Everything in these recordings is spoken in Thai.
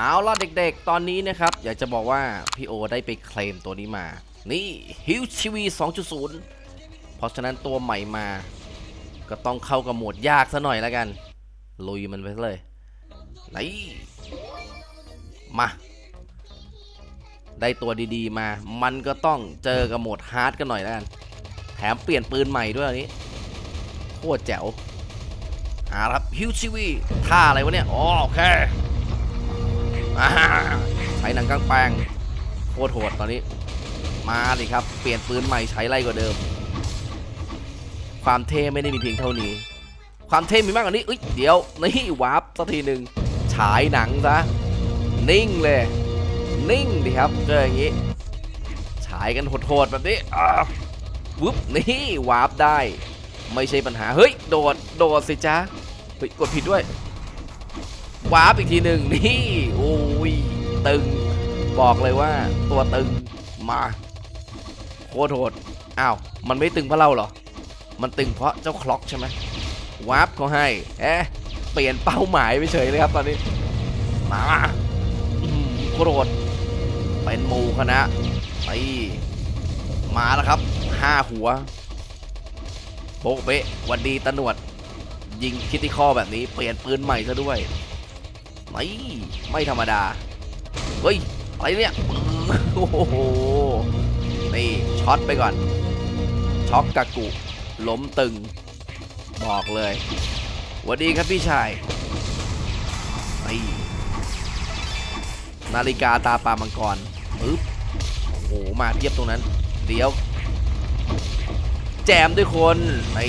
เอาล่ะเด็กๆ ตอนนี้นะครับ อยากจะบอกว่า พี่โอได้ไปเคลมตัวนี้มา นี่ฮิวชีวี2.0 เพราะฉะนั้นตัวใหม่มา ก็ต้องเข้ากับโหมดยากซะหน่อยแล้วกัน ลุยมันไปเลยนี่มา ได้ตัวดีๆมา มันก็ต้องเจอกับโหมดฮาร์ดกันหน่อยแล้วกัน แถมเปลี่ยนปืนใหม่ด้วยอันนี้ โคตรแจ๋วอ่าครับฮิวชีวีท่าอะไรวะเนี่ยอ๋อโอเค ใช้หนังกลางแปลงโคตรโหดตอนนี้ มาดิครับ เปลี่ยนปืนใหม่ใช้ไรกว่าเดิม ความเท่ไม่ได้มีเพียงเท่านี้ ความเท่มีมากกว่านี้เอ้ยเดี๋ยวนี่วาร์ปสักทีหนึ่งฉายหนังซะนิ่งเลย นิ่งดิครับเจออย่างนี้ฉายกันโหดๆแบบนี้อ่าวึบนี่วาร์ปได้ ไม่ใช่ปัญหาเฮ้ยโดดโดดสิจ้าเฮ้ยกดผิดด้วย วาร์ปอีกทีหนึ่งนี่โอ้ยตึง บอกเลยว่าตัวตึงมาโคตรโหดอ้าวมันไม่ตึงเพราะเราเหรอ มันตึงเพราะเจ้าคล็อกใช่ไหมวาร์ปเขาให้เอ๊ะเปลี่ยนเป้าหมายไปเฉยเลยครับตอนนี้มาโคตรโหดเป็นหมูคณะไปมาแล้วครับห้าหัวโบ๊ะเบะวันดีตะหนวดยิงคิตติคอแบบนี้เปลี่ยนปืนใหม่ซะด้วย ไม่ไม่ธรรมดา เฮ้ย อะไรเนี่ย โอ้โห นี่ช็อตไปก่อน ช็อกกากุ ล้มตึง บอกเลยหวัสดีครับพี่ชายนี่นาฬิกาตาปลามังกรปึ๊บโอ้โห มาเทียบตรงนั้น เดี๋ยว แจมด้วยคนไอ้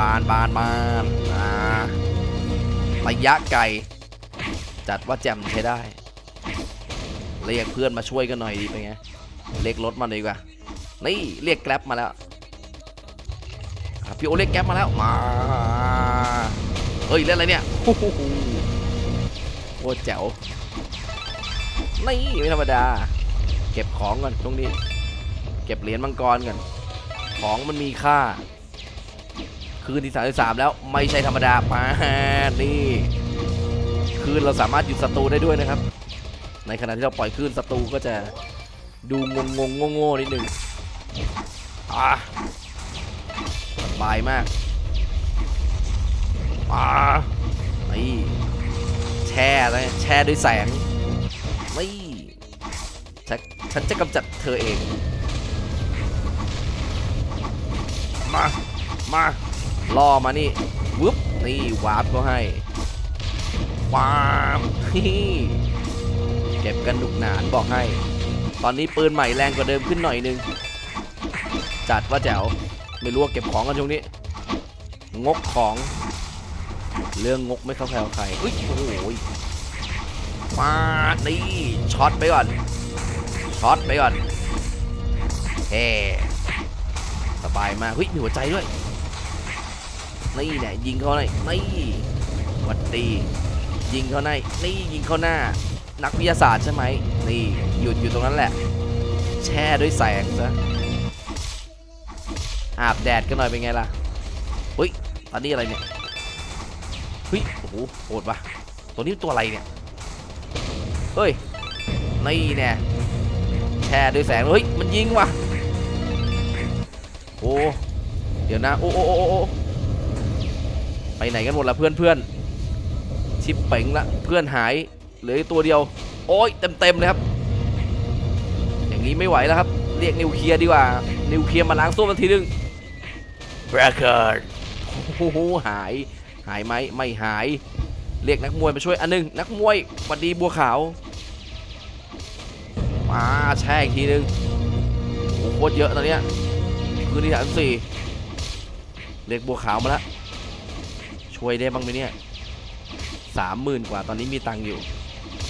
บานบานบานอ่าระยะไกล จัดว่าแจมใช้ได้ เรียกเพื่อนมาช่วยกันหน่อยดีไปไงเรียกรถมาดีกว่า นี่เรียกแกร็บมาแล้วพี่โอเรียกแกร็บมาแล้ว มาเฮ้ยเล่นอะไรเนี่ยโอ้โหโคตรแจ๋ว นี่ไม่ธรรมดา เก็บของก่อนตรงนี้ เก็บเหรียญมังกรก่อน ของมันมีค่า คืนที่33แล้วไม่ใช่ธรรมดาปานี่ คืนเราสามารถหยุดศัตรูได้ด้วยนะครับ ในขณะที่เราปล่อยคลื่นศัตรูก็จะดูงงงงโง่ๆนิดหนึงอะสบายมากอ่านี่แช่เลยแช่ด้วยแสงนี่ฉันฉันจะกำจัดเธอเอง มา มาล่อมานี่วึบนี่วาร์ปก็ให้ วามนี่เก็บกันดุกหนานบอกให้ ตอนนี้ปืนใหม่แรงกว่าเดิมขึ้นหน่อยนึง จัดว่าแจ๋ว ไม่รู้ว่าเก็บของกันช่วงนี้ งกของ เรื่องงกไม่เข้าใครเอาใครอุ้ยโอ้โหมานี่ช็อตไปก่อน ช็อตไปก่อนเฮ้สบายมากเฮ้ยมีหัวใจด้วย นี่แหละยิงเขาหน่อยนี่วัดดี ยิงเขาหน่อยนี่ยิงเขาหน้า นักวิทยาศาสตร์ใช่ไหมนี่หยุดอยู่ตรงนั้นแหละ แช่ด้วยแสงซะอาบแดดกันหน่อยเป็นไงล่ะเฮ้ยตอนนี้อะไรเนี่ยเฮ้ยโอ้โหโหดปะตัวนี้ตัวอะไรเนี่ยเฮ้ยนี่แน่แช่ด้วยแสงเฮ้ยมันยิงว่ะโอ้เดี๋ยวนะโอ้โอ้โอ้ไปไหนกันหมดละเพื่อนเพื่อน ชิปเป๋งละเพื่อนหายเหลือตัวเดียว โอ้ยเต็มเต็มเลยครับ อย่างนี้ไม่ไหวแล้วครับ เรียกนิวเคลียร์ดีกว่า นิวเคลียร์มาล้างส้วมทีนึงแบรเกอร์โอ้โหหายหายไหมไม่หาย เรียกนักมวยมาช่วยอันหนึง นักมวยหวัดดีบัวขาวมาแช่อีกทีนึงโอ้โหโคตรเยอะตอนเนี้ยคืนที่สามสี่เรียกบัวขาวมาแล้วช่วยได้บ้างไหมเนี่ย สามหมื่นกว่าตอนนี้มีตังค์อยู่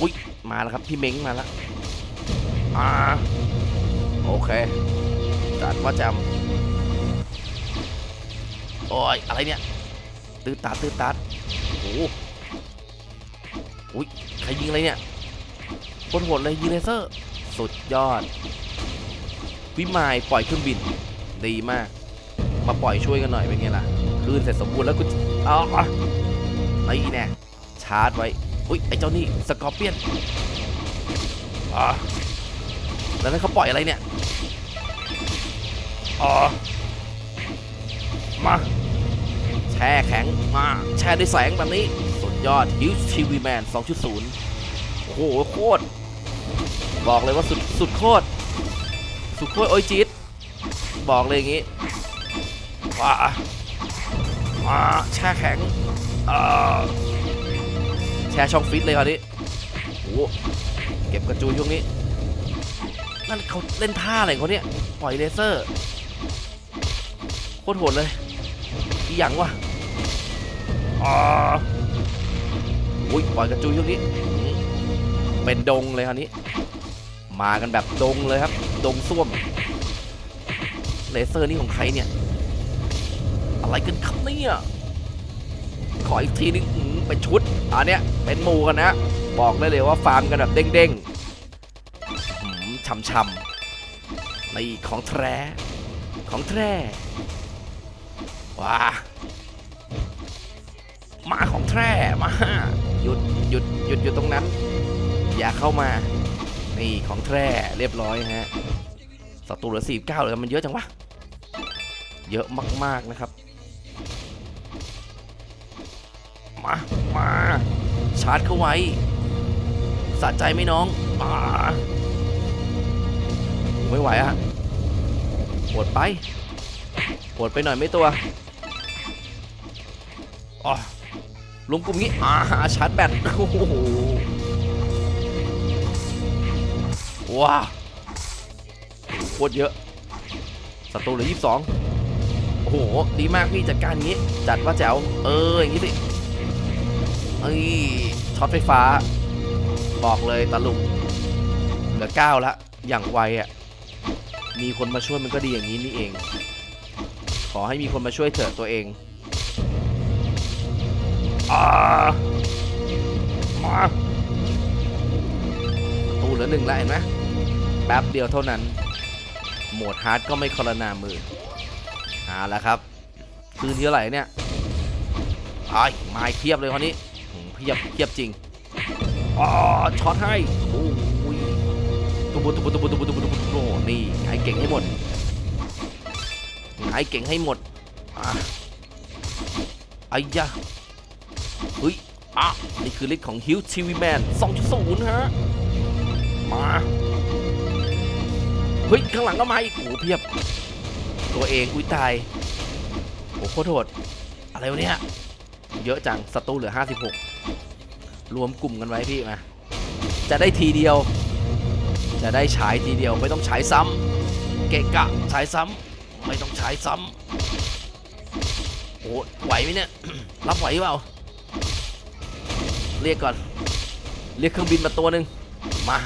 อุ้ยมาแล้วครับพี่เม้งมาแล้วอ่าโอเคจัดว่าจำโอ้ยอะไรเนี่ยตื้อตัดตื้อตัดโอ้โหอุ้ยใครยิงอะไรเนี่ยโคตรโหดเลยยิงเลเซอร์ สุดยอด วิมายปล่อยเครื่องบินดีมาก มาปล่อยช่วยกันหน่อยเป็นไงล่ะ คืนเสร็จสมบูรณ์แล้วกูเอาไอ้แน่ ชาร์จไว้ อุ้ยไอ้เจ้านี่สกอร์เปียนอ่าแล้วนั่นเขาปล่อยอะไรเนี่ยอ่ามาแช่แข็งมาแช่ด้วยแสงแบบนี้สุดยอดฮิวทีวีแมน2.0 โอ้โหโคตร บอกเลยว่าสุดสุดโคตร สุดโคตรโอ้ยจี๊ดบอกเลยอย่างงี้ว้าว้าแช่แข็งอ่า แช่ช่องฟิตเลยคราวนี้โอ้เก็บกระจุยช่วงนี้ นั่นเขาเล่นท่าอะไรเขาเนี่ย ปล่อยเลเซอร์ โคตรโหดเลยอีหยังวะอ่าอุ้ยปล่อยกระจุยช่วงนี้ เป็นดงเลยคราวนี้ มากันแบบดงเลยครับ ดงส้วม เลเซอร์นี่ของใครเนี่ย อะไรกันครับเนี่ยขออีกทีนึง เป็นชุด อันเนี้ยเป็นหมูกันนะ บอกได้เลยว่าฟาร์มกันแบบเด้งๆช่ำๆในของแท้ของแท้ว้ามาของแท้มาหยุดหยุดหยุดอยู่ตรงนั้น อย่าเข้ามา นี่ของแท้เรียบร้อยฮะศัตรูเหลือสี่เก้าเลยมันเยอะจังวะเยอะมากๆนะครับ มามาชาร์จเข้าไว้สะใจไหมน้องมาไม่ไหวอะปวดไปปวดไปหน่อยไม่ตัวอ๋อลุมกลุ่มงี้อ่าชาร์จแบตโอ้โหว้าโคตรเยอะศัตรูเหลือยี่สิบสองโอ้โห ดีมากพี่จัดการอย่างงี้ จัดว่าแจ๋ว เออ อย่างงี้สิ เอ้ยช็อตไฟฟ้า บอกเลยตะลุกเหลือเก้าละอย่างไวอะ่ะมีคนมาช่วยมันก็ดีอย่างนี้นี่เอง ขอให้มีคนมาช่วยเถอะตัวเองอามาตูเหลือหนึ่งแล้วเห็นไหมแป๊บเดียวเท่านั้น โหมดฮาร์ดก็ไม่คอรนามือเอาละครับ คืนที่เท่าไหร่เนี่ยไอ้ไม้เพียบเลยคนนี้ เพียบเพียบจริงอ๋อช็อตให้โอ้ยตุบุตุบุตุบุตุบุตุบุตุบุตุโอ้นี่ไงเก่งให้หมดไอ้เก่งให้หมดอะไอ้ยะเฮ้ยอะนี่คือฤทธิ์ของฮิวทีวีแมน2.0ฮะมาเฮ้ยข้างหลังก็มาอีกโอ้โหเพียบ ตัวเองอุ้ยตายโอ้โหโคตรโหดอะไรวะเนี่ยเยอะจังศัตรูเหลือ 56 รวมกลุ่มกันไว้พี่มาจะได้ทีเดียว จะได้ฉายทีเดียวไม่ต้องฉายซ้ำเกะกะฉายซ้ำไม่ต้องใช้ซ้ำโอ้ไหวไหมเนี่ยรับไหวเปล่าเรียกก่อน เรียกเครื่องบินมาตัวหนึ่งมา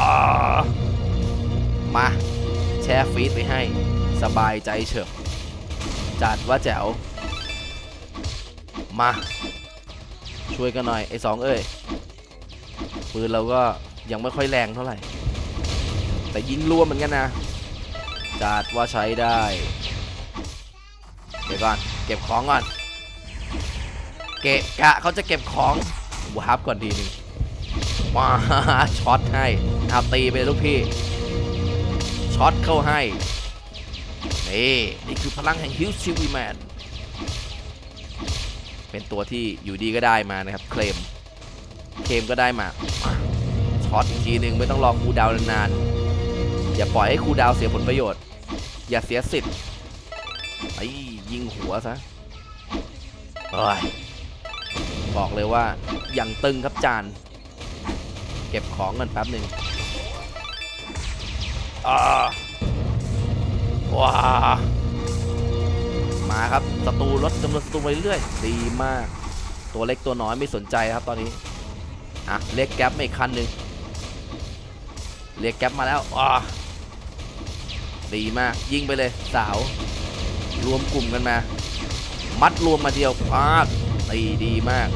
อ่ามาแช่ฟีดไปให้ สบายใจเฉบจัดว่าแจ๋ว มา ช่วยกันหน่อยไอ้สองเอ้ยปืนเราก็ยังไม่ค่อยแรงเท่าไหร่ แต่ยิงรัวเหมือนกันนะจัดว่าใช้ได้เดี๋ยวก่อนเก็บของก่อนเกะกะเขาจะเก็บของวาร์ปก่อนทีนึงว้าช็อตให้เอาตีไปลยลูกพี่ช็อตเข้าให้นี่นี่คือพลังแห่งฮิวชิวีแมน เป็นตัวที่อยู่ดีก็ได้มานะครับ เคลม เคลมก็ได้มา ช็อตอีกทีหนึ่งไม่ต้องรอคูดาวนานๆ อย่าปล่อยให้คูดาวเสียผลประโยชน์ อย่าเสียสิทธิ์ ไอ้ยิงหัวซะอบอกเลยว่าอย่างตึงครับจาน เก็บของกันแป๊บหนึ่งอ่าว้า มาครับศัตรูลดจำนวนศัตรูไปเรื่อยดีมาก ตัวเล็กตัวน้อยไม่สนใจครับตอนนี้ อะเรียกแก๊ปมาอีกคันหนึ่งเรียกแก๊ปมาแล้วอ่าดีมากยิงไปเลยสาว รวมกลุ่มกันมา มัดรวมมาเดียวปาดตีดีมาก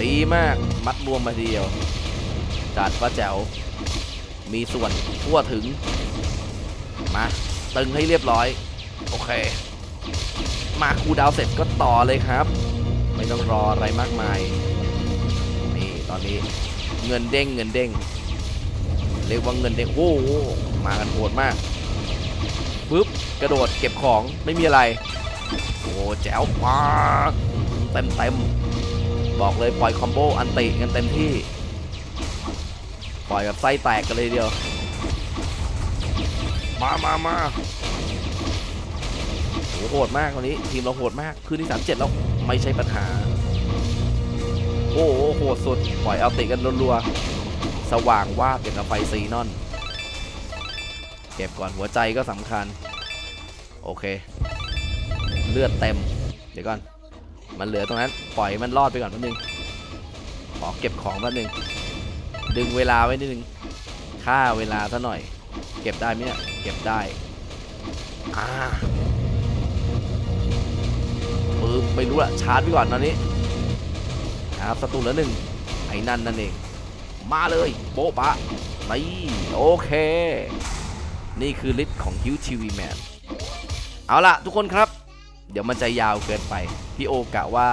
ดีมากมัดรวมมาเดียวจัดว่าแจ๋วมีส่วนทั่วถึงมาตึงให้เรียบร้อย โอเค มาคูดาวเสร็จก็ต่อเลยครับ ไม่ต้องรออะไรมากมาย นี่ตอนนี้เงินเด้งเงินเด้ง เรียกว่าเงินเด้งโอ้โหมากันโหดมากปึ๊บกระโดดเก็บของไม่มีอะไร โอ้แจ๋วมากเต็มเต็มบอกเลยปล่อยคอมโบอันติกันเต็มที่ ปล่อยแบบไส้แตกกันเลยเดียว มามามา โหโหดมากวันนี้ ทีมเราโหดมาก คืนที่สามเจ็ดแล้วไม่ใช่ปัญหา โอ้โหโหดสุด ปล่อยเอาติกันรัวๆ สว่างว่าบอย่างกับไฟซีนอน เก็บก่อนหัวใจก็สำคัญ โอเค เลือดเต็ม เดี๋ยวก่อน มันเหลือตรงนั้น ปล่อยมันรอดไปก่อนแป๊บนึง ขอเก็บของแป๊บนึง ดึงเวลาไว้นิดนึงค่าเวลาซะหน่อย เก็บได้ไหมเนี่ย เก็บได้ อ่า ไม่รู้ละชาร์จไปก่อนตอนนี้นะครับศัตรูเหลือหนึ่งไอ้นั่นนั่นเอง มาเลยโบ๊ะบะนี่โอเค นี่คือฤทธิ์ของฮิวทีวีแมนเอาล่ะ ทุกคนครับ เดี๋ยวมันจะยาวเกินไป พี่โอกะว่า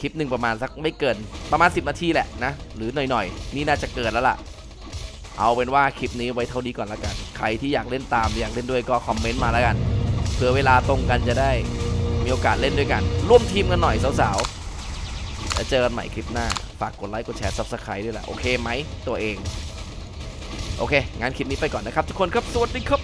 คลิปหนึ่งประมาณสักไม่เกินประมาณ 10 นาทีแหละนะ หรือหน่อยๆ นี่น่าจะเกินแล้วล่ะ เอาเป็นว่าคลิปนี้ไว้เท่านี้ก่อนแล้วกัน ใครที่อยากเล่นตามอยากเล่นด้วยก็คอมเมนต์มาแล้วกันเผื่อเวลาตรงกันจะได้ มีโอกาสเล่นด้วยกัน ร่วมทีมกันหน่อยสาวๆแล้วเจอกันใหม่คลิปหน้า ฝากกดไลค์กดแชร์ซับสไครต์ด้วยล่ะ โอเคไหมตัวเอง โอเค งั้นคลิปนี้ไปก่อนนะครับ ทุกคนครับ สวัสดีครับ